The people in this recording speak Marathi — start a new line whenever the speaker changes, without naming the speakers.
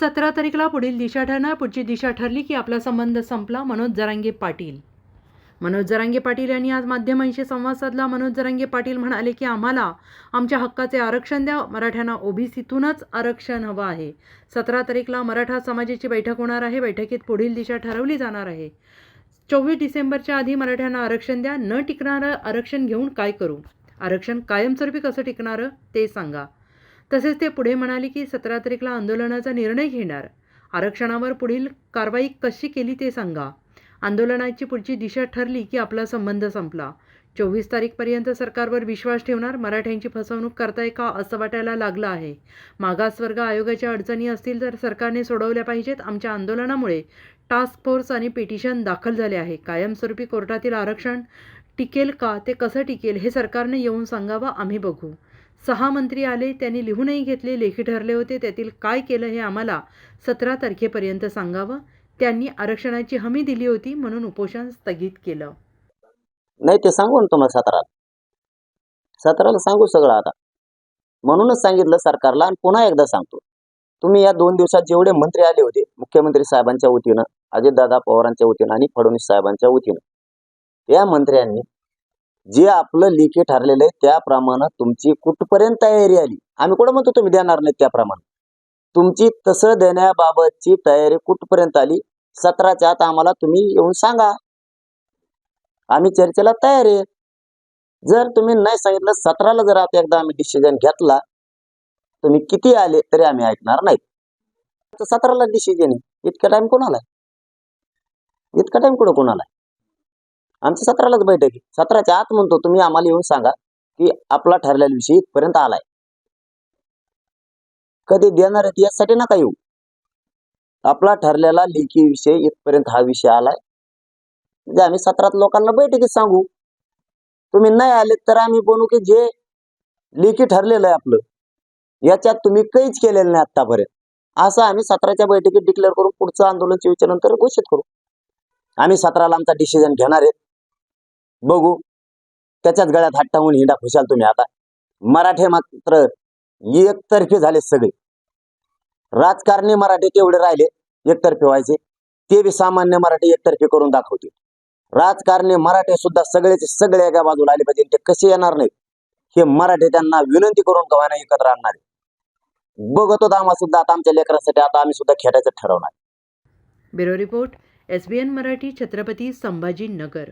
सतरा तारीखला पुढील दिशा ठरणार. पुढची दिशा ठरली की आपला संबंध संपला. मनोज जरांगे पाटील. मनोज जरांगे पाटील यांनी आज माध्यमांशी संवाद साधला. मनोज जरांगे पाटील म्हणाले की आम्हाला आमच्या हक्काचे आरक्षण द्या. मराठ्यांना ओबीसीतूनच आरक्षण हवं आहे. सतरा तारीखला मराठा समाजाची बैठक होणार आहे. बैठकीत पुढील दिशा ठरवली जाणार आहे. चोवीस डिसेंबरच्या आधी मराठ्यांना आरक्षण द्या. न टिकणारं आरक्षण घेऊन काय करू? आरक्षण कायमस्वरूपी कसं टिकणारं? ते सांगा. तसेच ते पुढे म्हणाले की सतरा तारीखला आंदोलनाचा निर्णय घेणार. आरक्षणावर पुढील कारवाई कशी केली ते सांगा. आंदोलनाची पुढची दिशा ठरली की आपला संबंध संपला. चोवीस तारीखपर्यंत सरकारवर विश्वास ठेवणार मराठ्यांची फसवणूक करताय का असं वाटायला लागलं आहे. मागासवर्ग आयोगाच्या अडचणी असतील तर सरकारने सोडवल्या पाहिजेत आमच्या आंदोलनामुळे. टास्क फोर्स आणि पिटिशन दाखल झाले आहे. कायमस्वरूपी कोर्टातील आरक्षण टिकेल का? ते कसं टिकेल? हे सरकारने येऊन सांगावं. आम्ही बघू. सहा मंत्री आले त्यांनी लिहूनही घेतले लेखी ठरले होते. त्यातील काय केलं हे आम्हाला सतरा तारखेपर्यंत सांगावं. त्यांनी आरक्षणाची हमी दिली होती म्हणून उपोषण स्थगित केलं.
नाही ते सांगू ना तुम्हाला सतराला. सतराला सांगू सगळं आता. म्हणूनच सांगितलं सरकारला आणि पुन्हा एकदा सांगतो. तुम्ही या दोन दिवसात जेवढे मंत्री आले होते मुख्यमंत्री साहेबांच्या वतीनं अजितदादा पवारांच्या वतीनं आणि फडणवीस साहेबांच्या वतीनं या मंत्र्यांनी जे आपलं लेखी ठरलेलं आहे त्याप्रमाणे तुमची कुठपर्यंत तयारी आली? आम्ही कुठं म्हणतो तुम्ही देणार नाही त्याप्रमाणे? तुमची तसं देण्याबाबतची तयारी कुठपर्यंत आली? सतराच्या आत आम्हाला तुम्ही येऊन सांगा. आम्ही चर्चेला तयार आहे. जर तुम्ही नाही सांगितलं सतराला जर आता एकदा आम्ही डिसिजन घेतला तुम्ही किती आले तरी आम्ही ऐकणार नाही सतराला डिसिजन आहे. इतका टाइम कोणाला आहे? इतका टाइम कुठं कोणाला आहे? आमची सतरालाच बैठक आहे. सतराच्या आत म्हणतो तुम्ही आम्हाला येऊन सांगा की आपला ठरलेला विषय इथपर्यंत आलाय. कधी देणार आहेत यासाठी नका येऊ. आपला ठरलेला लेखी विषय इथपर्यंत हा विषय आलाय. म्हणजे आम्ही सत्रात लोकांना बैठकीत सांगू. तुम्ही नाही आले तर आम्ही बनू की जे लेखी ठरलेलं आहे आपलं. याच्यात तुम्ही काहीच केलेलं नाही आतापर्यंत असं आम्ही सत्राच्या बैठकीत डिक्लेअर करून पुढचं आंदोलन विचारानंतर नंतर घोषित करू. आम्ही सत्राला आमचा डिसिजन घेणार आहेत बघू. त्याच्याच गळ्यात हात टाकून हिंडा खुशाल तुम्ही आता. मराठे मात्र एकतर्फी झाले सगळे. राजकारणी मराठी तेवढे राहिले एकतर्फी व्हायचे. ते बी सामान्य मराठी एकतर्फी करून दाखवतील. राजकारणी मराठे सुद्धा सगळेचे सगळे एका बाजूला आले पाहिजे. ते कसे येणार नाहीत? हे मराठे त्यांना विनंती करून कवायना एकत्र आणणार आहे. आम्हा सुद्धा आता आमच्या लेकरांसाठी आता आम्ही सुद्धा खेळायचं ठरवणार.
Bureau report S Marathi Chhatrapati Sambhajinagar.